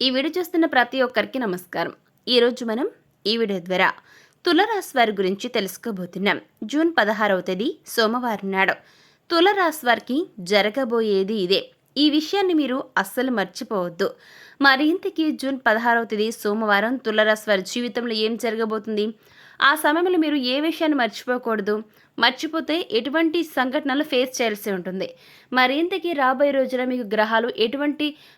ఈ వీడియో చూస్తున్న ప్రతి ఒక్కరికి నమస్కారం. ఈరోజు మనం ఈ వీడియో ద్వారా తులరాశి వారి గురించి తెలుసుకోబోతున్నాం. జూన్ పదహారవ తేదీ సోమవారం నాడు. తులరాశి వారికి జరగబోయేది ఇదే. ఈ విషయాన్ని మీరు అస్సలు మర్చిపోవద్దు. మరి ఇంతకీ జూన్ పదహారవ తేదీ సోమవారం తులరాశి వారి జీవితంలో ఏం జరగబోతుంది? ఆ సమయంలో మీరు ఏ విషయాన్ని మర్చిపోకూడదు? మర్చిపోతే ఎటువంటి సంఘటనలు ఫేస్ చేయాల్సి ఉంటుంది. మరింతకి రాబోయే రోజున మీకు గ్రహాలు ఎటువంటి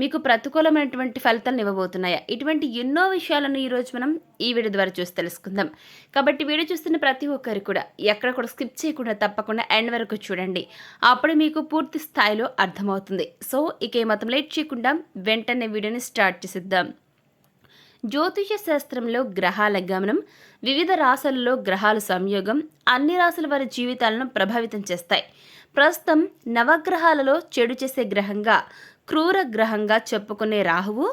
మీకు ప్రతికూలమైనటువంటి ఫలితాలను ఇవ్వబోతున్నాయా? ఇటువంటి ఎన్నో విషయాలను ఈరోజు మనం ఈ వీడియో ద్వారా చూసి తెలుసుకుందాం. కాబట్టి వీడియో చూస్తున్న ప్రతి ఒక్కరు కూడా ఎక్కడ కూడా స్కిప్ చేయకుండా తప్పకుండా ఎండ్ వరకు చూడండి. అప్పుడు మీకు పూర్తి స్థాయిలో అర్థమవుతుంది. సో ఇక ఏ మాత్రం లేట్ చేయకుండా వెంటనే వీడియోని స్టార్ట్ చేసిద్దాం. జ్యోతిష శాస్త్రంలో గ్రహాల గమనం వివిధ రాశులలో గ్రహాల సంయోగం అన్ని రాశుల వారి జీవితాలను ప్రభావితం చేస్తాయి. ప్రస్తుతం నవగ్రహాలలో చెడు చేసే గ్రహంగా క్రూర గ్రహంగా చెప్పుకునే రాహువు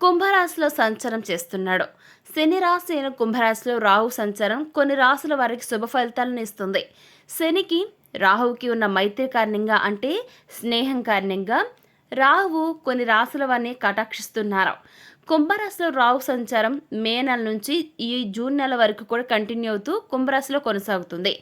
కుంభరాశిలో సంచారం చేస్తున్నాడు. శని రాశి అయిన కుంభరాశిలో రాహు సంచారం కొన్ని రాశుల వారికి శుభ ఫలితాలను ఇస్తుంది. శనికి రాహువుకి ఉన్న మైత్రి కారణంగా అంటే స్నేహం కారణంగా రాహువు కొన్ని రాశుల వారిని కటాక్షిస్తున్నారు. కుంభరాశిలో రాహు సంచారం మే నెల నుంచి ఈ జూన్ నెల వరకు కూడా కంటిన్యూ అవుతూ కుంభరాశిలో కొనసాగుతుంది.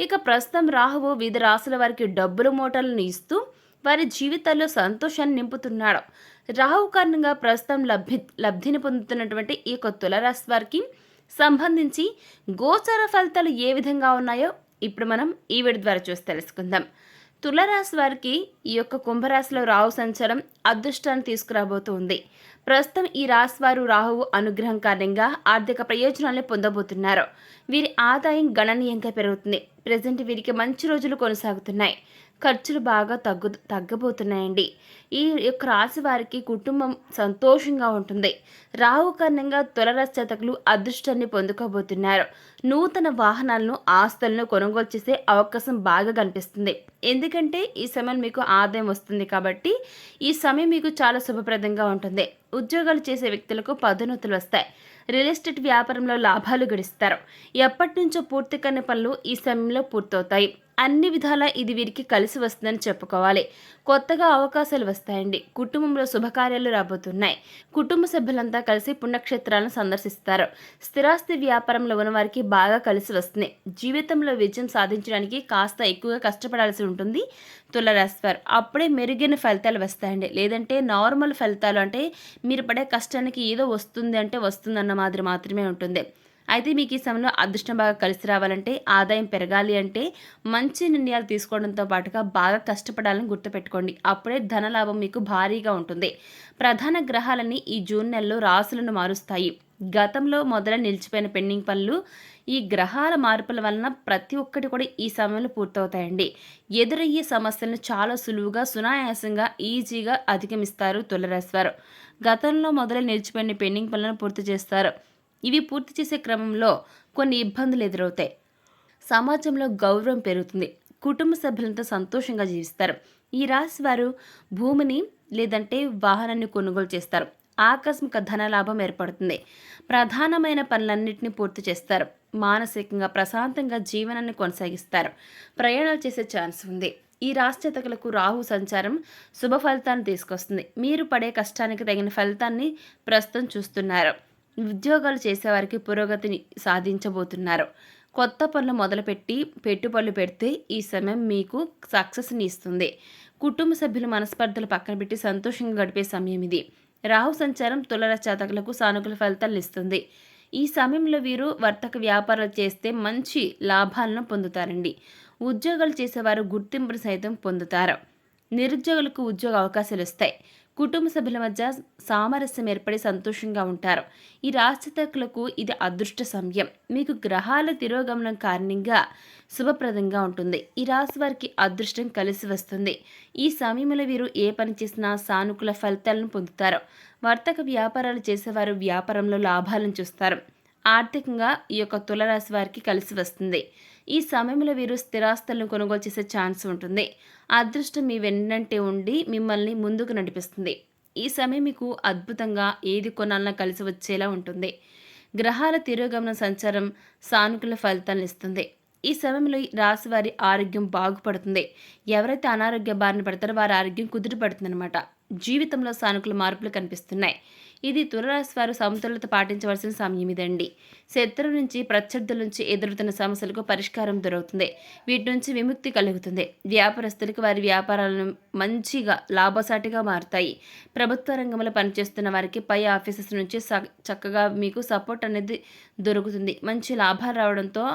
ఇక ప్రస్తుతం రాహువు వివిధ రాశుల వారికి డబ్బుల మూటలను ఇస్తూ వారి జీవితాల్లో సంతోషాన్ని నింపుతున్నాడు. రాహు కారణంగా ప్రస్తుతం లబ్ధి లబ్ధిని పొందుతున్నటువంటి ఈ యొక్క తులరాశి వారికి సంబంధించి గోచర ఫలితాలు ఏ విధంగా ఉన్నాయో ఇప్పుడు మనం ఈ వీడి ద్వారా చూసి తెలుసుకుందాం. తులరాశి వారికి ఈ యొక్క కుంభరాశిలో రాహు సంచారం అదృష్టాన్ని తీసుకురాబోతుంది ప్రస్తుతం ఈ రాశి వారు రాహువు అనుగ్రహం కారణంగా ఆర్థిక ప్రయోజనాలను పొందబోతున్నారు. వీరి ఆదాయం గణనీయంగా పెరుగుతుంది. ప్రజెంట్ వీరికి మంచి రోజులు కొనసాగుతున్నాయి. ఖర్చులు బాగా తగ్గు తగ్గబోతున్నాయండి. ఈ యొక్క రాశి వారికి కుటుంబం సంతోషంగా ఉంటుంది. రాహు కారణంగా తులరచతకులు అదృష్టాన్ని పొందుకోబోతున్నారు. నూతన వాహనాలను ఆస్తులను కొనుగోలు చేసే అవకాశం బాగా కనిపిస్తుంది. ఎందుకంటే ఈ సమయం మీకు ఆదాయం వస్తుంది కాబట్టి ఈ సమయం మీకు చాలా శుభప్రదంగా ఉంటుంది. ఉద్యోగాలు చేసే వ్యక్తులకు పదోన్నతులు వస్తాయి. రియల్ ఎస్టేట్ వ్యాపారంలో లాభాలు గడిస్తారు. ఎప్పటి నుంచో పూర్తి కాని పనులు ఈ సమయంలో పూర్తవుతాయి. అన్ని విధాలా ఇది వీరికి కలిసి వస్తుందని చెప్పుకోవాలి. కొత్తగా అవకాశాలు వస్తాయండి. కుటుంబంలో శుభకార్యాలు రాబోతున్నాయి. కుటుంబ సభ్యులంతా కలిసి పుణ్యక్షేత్రాలను సందర్శిస్తారు. స్థిరాస్తి వ్యాపారంలో ఉన్న వారికి బాగా కలిసి వస్తుంది. జీవితంలో విజయం సాధించడానికి కాస్త ఎక్కువగా కష్టపడాల్సి ఉంటుంది తులరాశివారు. అప్పుడే మెరుగైన ఫలితాలు వస్తాయండి. లేదంటే నార్మల్ ఫలితాలు అంటే మీరు పడే కష్టానికి ఏదో వస్తుంది అంటే వస్తుందన్న మాదిరి మాత్రమే ఉంటుంది. అయితే మీకు ఈ సమయంలో అదృష్టం బాగా కలిసి రావాలంటే ఆదాయం పెరగాలి అంటే మంచి నిర్ణయాలు తీసుకోవడంతో పాటుగా బాగా కష్టపడాలని గుర్తుపెట్టుకోండి. అప్పుడే ధనలాభం మీకు భారీగా ఉంటుంది. ప్రధాన గ్రహాలన్నీ ఈ జూన్ నెలలో రాసులను మారుస్తాయి. గతంలో మొదల నిలిచిపోయిన పెండింగ్ పనులు ఈ గ్రహాల మార్పుల వలన ప్రతి ఒక్కటి కూడా ఈ సమయంలో పూర్తవుతాయండి. ఎదురయ్యే సమస్యలను చాలా సులువుగా సునాయాసంగా ఈజీగా అధిగమిస్తారు తులరాశివారు గతంలో మొదలు నిలిచిపోయిన పెండింగ్ పనులను పూర్తి చేస్తారు. ఇవి పూర్తి చేసే క్రమంలో కొన్ని ఇబ్బందులు ఎదురవుతాయి. సమాజంలో గౌరవం పెరుగుతుంది. కుటుంబ సభ్యులంతా సంతోషంగా జీవిస్తారు. ఈ రాశి వారు భూమిని లేదంటే వాహనాన్ని కొనుగోలు చేస్తారు. ఆకస్మిక ధనలాభం ఏర్పడుతుంది. ప్రధానమైన పనులన్నింటినీ పూర్తి చేస్తారు. మానసికంగా ప్రశాంతంగా జీవనాన్ని కొనసాగిస్తారు. ప్రయాణాలు చేసే ఛాన్స్ ఉంది. ఈ రాశ్చేతకులకు రాహు సంచారం శుభ ఫలితాన్ని తీసుకొస్తుంది. మీరు పడే కష్టానికి తగిన ఫలితాన్ని ప్రస్తుతం చూస్తున్నారు. ఉద్యోగాలు చేసేవారికి పురోగతిని సాధించబోతున్నారు. కొత్త పనులు మొదలుపెట్టి పెట్టుబడులు పెడితే ఈ సమయం మీకు సక్సెస్ని ఇస్తుంది. కుటుంబ సభ్యులు మనస్పర్ధలు పక్కన పెట్టి సంతోషంగా గడిపే సమయం ఇది. రాహు సంచారం తులర జాతకులకు సానుకూల ఫలితాలు ఇస్తుంది. ఈ సమయంలో వీరు వర్తక వ్యాపారాలు చేస్తే మంచి లాభాలను పొందుతారండి. ఉద్యోగాలు చేసేవారు గుర్తింపును సైతం పొందుతారు. నిరుద్యోగులకు ఉద్యోగ అవకాశాలు వస్తాయి. కుటుంబ సభ్యుల మధ్య సామరస్యం ఏర్పడి సంతోషంగా ఉంటారు. ఈ రాశితకులకు ఇది అదృష్ట సమయం. మీకు గ్రహాల తిరోగమనం కారణంగా శుభప్రదంగా ఉంటుంది. ఈ రాశి వారికి అదృష్టం కలిసి వస్తుంది. ఈ సమయంలో వీరు ఏ పని చేసినా సానుకూల ఫలితాలను పొందుతారు. వర్తక వ్యాపారాలు చేసేవారు వ్యాపారంలో లాభాలను చూస్తారు. ఆర్థికంగా ఈ యొక్క తులరాశి వారికి కలిసి వస్తుంది. ఈ సమయంలో వీరు స్థిరాస్తులను కొనుగోలు చేసే ఛాన్స్ ఉంటుంది. అదృష్టం మీ వెన్నంటే ఉండి మిమ్మల్ని ముందుకు నడిపిస్తుంది. ఈ సమయం మీకు అద్భుతంగా ఏది కొనాలన్నా కలిసి వచ్చేలా ఉంటుంది. గ్రహాల తిరోగమన సంచారం సానుకూల ఫలితాలను ఇస్తుంది. ఈ సమయంలో ఈ రాశి వారి ఆరోగ్యం బాగుపడుతుంది. ఎవరైతే అనారోగ్య బారిన పడతారో వారి ఆరోగ్యం కుదుటపడుతుంది అనమాట జీవితంలో సానుకూల మార్పులు కనిపిస్తున్నాయి. ఇది తులరాశి వారు సమతుల్యత పాటించవలసిన సమయం ఇదండి. శత్రువు నుంచి ప్రత్యర్థుల నుంచి ఎదురుతున్న సమస్యలకు పరిష్కారం దొరుకుతుంది. వీటి నుంచి విముక్తి కలుగుతుంది. వ్యాపారస్తులకు వారి వ్యాపారాలను మంచిగా లాభసాటిగా మారుతాయి. ప్రభుత్వ రంగంలో పనిచేస్తున్న వారికి పై ఆఫీసెస్ నుంచి చక్కగా మీకు సపోర్ట్ అనేది దొరుకుతుంది. మంచి లాభాలు రావడంతో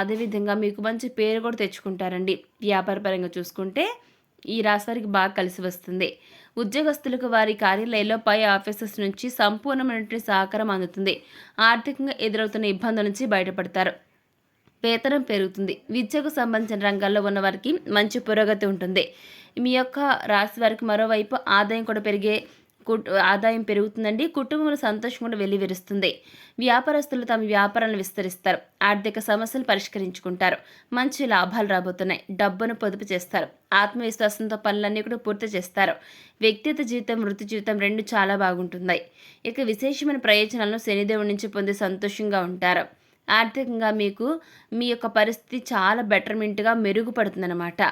అదేవిధంగా మీకు మంచి పేరు కూడా తెచ్చుకుంటారండి. వ్యాపార పరంగా చూసుకుంటే ఈ రాశివారికి బాగా కలిసి వస్తుంది. ఉద్యోగస్తులకు వారి కార్యాలయంలో పై ఆఫీసెస్ నుంచి సంపూర్ణమైనటువంటి సహకారం అందుతుంది. ఆర్థికంగా ఎదురవుతున్న ఇబ్బందుల నుంచి బయటపడతారు. వేతనం పెరుగుతుంది. విద్యకు సంబంధించిన రంగాల్లో ఉన్న వారికి మంచి పురోగతి ఉంటుంది. మీ యొక్క రాశి వారికి మరోవైపు ఆదాయం కూడా పెరిగే ఆదాయం పెరుగుతుందండి. కుటుంబంలో సంతోషం కూడా వెల్లివిరుస్తుంది. వ్యాపారస్తులు తమ వ్యాపారాలను విస్తరిస్తారు. ఆర్థిక సమస్యలు పరిష్కరించుకుంటారు. మంచి లాభాలు రాబోతున్నాయి. డబ్బును పొదుపు చేస్తారు. ఆత్మవిశ్వాసంతో పనులన్నీ కూడా పూర్తి చేస్తారు. వ్యక్తిగత జీవితం వృత్తి జీవితం రెండు చాలా బాగుంటున్నాయి. ఇక విశేషమైన ప్రయోజనాలను శనిదేవుడి నుంచి పొంది సంతోషంగా ఉంటారు. ఆర్థికంగా మీకు మీ యొక్క పరిస్థితి చాలా బెటర్మెంట్గా మెరుగుపడుతుందన్నమాట.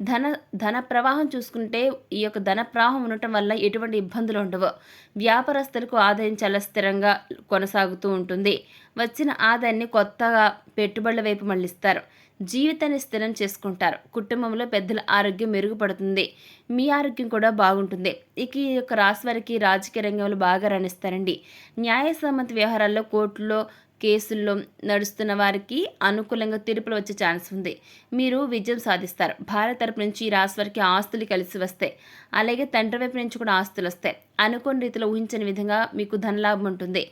ధన ధన ప్రవాహం చూసుకుంటే ఈ యొక్క ధన ప్రవాహం ఉండటం వల్ల ఎటువంటి ఇబ్బందులు ఉండవు. వ్యాపారస్తులకు ఆదాయం చాలా స్థిరంగా కొనసాగుతూ ఉంటుంది. వచ్చిన ఆదాయాన్ని కొత్తగా పెట్టుబడుల వైపు మళ్ళిస్తారు. జీవితాన్ని స్థిరం చేసుకుంటారు. కుటుంబంలో పెద్దల ఆరోగ్యం మెరుగుపడుతుంది. మీ ఆరోగ్యం కూడా బాగుంటుంది. ఇక ఈ యొక్క రాశి వారికి రాజకీయ రంగంలో బాగా రాణిస్తారండి. న్యాయ సంబంధ వ్యవహారాల్లో కోర్టులో కేసుల్లో నడుస్తున్న వారికి అనుకూలంగా తీర్పులు వచ్చే ఛాన్స్ ఉంది. మీరు విజయం సాధిస్తారు. భార్య తరపు నుంచి ఈ రాశి వారికి ఆస్తులు కలిసి వస్తాయి. అలాగే తండ్రి వైపు నుంచి కూడా ఆస్తులు వస్తాయి. అనుకోని రీతిలో ఊహించని విధంగా మీకు ధనలాభం ఉంటుంది.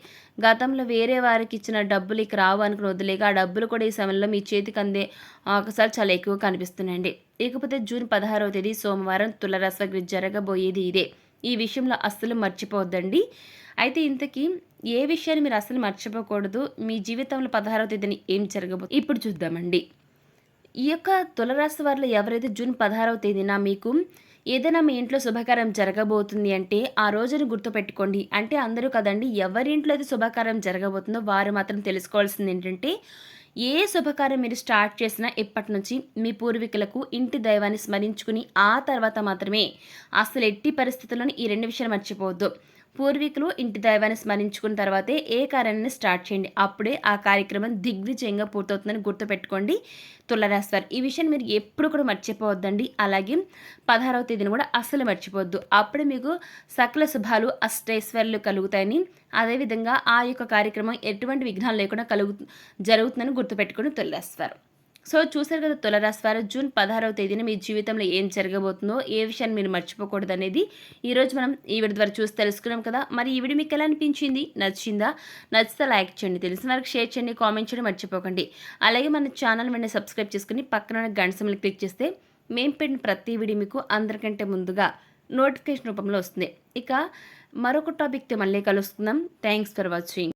గతంలో వేరే వారికి ఇచ్చిన డబ్బులు ఇక రావు అనుకుని వదిలేక ఆ డబ్బులు కూడా ఈ సమయంలో మీ చేతికి అందే అవకాశాలు చాలా ఎక్కువ కనిపిస్తున్నాయండి. ఇకపోతే జూన్ పదహారవ తేదీ సోమవారం తులరాశి వారికి జరగబోయేది ఇదే. ఈ విషయంలో అస్సలు మర్చిపోవద్దండి. అయితే ఇంతకీ ఏ విషయాన్ని మీరు అసలు మర్చిపోకూడదు. మీ జీవితంలో పదహారవ తేదీని ఏం జరగబోతుంది ఇప్పుడు చూద్దామండి. ఈ యొక్క తులరాశి వారిలో ఎవరైతే జూన్ పదహారవ తేదీన మీకు ఏదైనా మీ ఇంట్లో శుభకార్యం జరగబోతుంది అంటే ఆ రోజును గుర్తుపెట్టుకోండి. అంటే అందరూ కదండి ఎవరి ఇంట్లో అయితే శుభకార్యం జరగబోతుందో వారు మాత్రం తెలుసుకోవాల్సింది ఏంటంటే ఏ శుభకార్యం మీరు స్టార్ట్ చేసినా ఇప్పటి నుంచి మీ పూర్వీకులకు ఇంటి దైవాన్ని స్మరించుకుని ఆ తర్వాత మాత్రమే అసలు ఎట్టి పరిస్థితుల్లోనూ ఈ రెండు విషయాలు మర్చిపోవద్దు. పూర్వీకులు ఇంటి దైవాన్ని స్మరించుకున్న తర్వాతే ఏ కార్యాన్ని స్టార్ట్ చేయండి. అప్పుడే ఆ కార్యక్రమం దిగ్విజయంగా పూర్తవుతుందని గుర్తుపెట్టుకోండి. తులరాశి వారు ఈ విషయాన్ని మీరు ఎప్పుడు కూడా మర్చిపోవద్దండి. అలాగే పదహారవ తేదీని కూడా అస్సలు మర్చిపోవద్దు. అప్పుడే మీకు సకల శుభాలు అష్టైశ్వర్యాలు కలుగుతాయని అదేవిధంగా ఆ యొక్క కార్యక్రమం ఎటువంటి విఘ్నాలు లేకుండా కలుగు జరుగుతుందని గుర్తుపెట్టుకుని తులరాశి వారు సో చూసారు కదా తులరాశి వారు జూన్ పదహారవ తేదీన మీ జీవితంలో ఏం జరగబోతుందో ఏ విషయాన్ని మీరు మర్చిపోకూడదు అనేది ఈరోజు మనం ఈ వీడియో ద్వారా చూసి తెలుసుకున్నాం కదా. మరి ఈ వీడియో మీకు ఎలా అనిపించింది? నచ్చిందా? నచ్చితే లైక్ చేయండి. తెలిసిన వారికి షేర్ చేయండి కామెంట్ చేయడం మర్చిపోకండి. అలాగే మన ఛానల్ వెంటనే సబ్స్క్రైబ్ చేసుకుని పక్కన ఉన్న గంట క్లిక్ చేస్తే మేము పెట్టిన ప్రతి వీడియో మీకు అందరికంటే ముందుగా నోటిఫికేషన్ రూపంలో వస్తుంది. ఇక మరొక టాపిక్తో మళ్ళీ కలుసుకుందాం. Thanks for watching.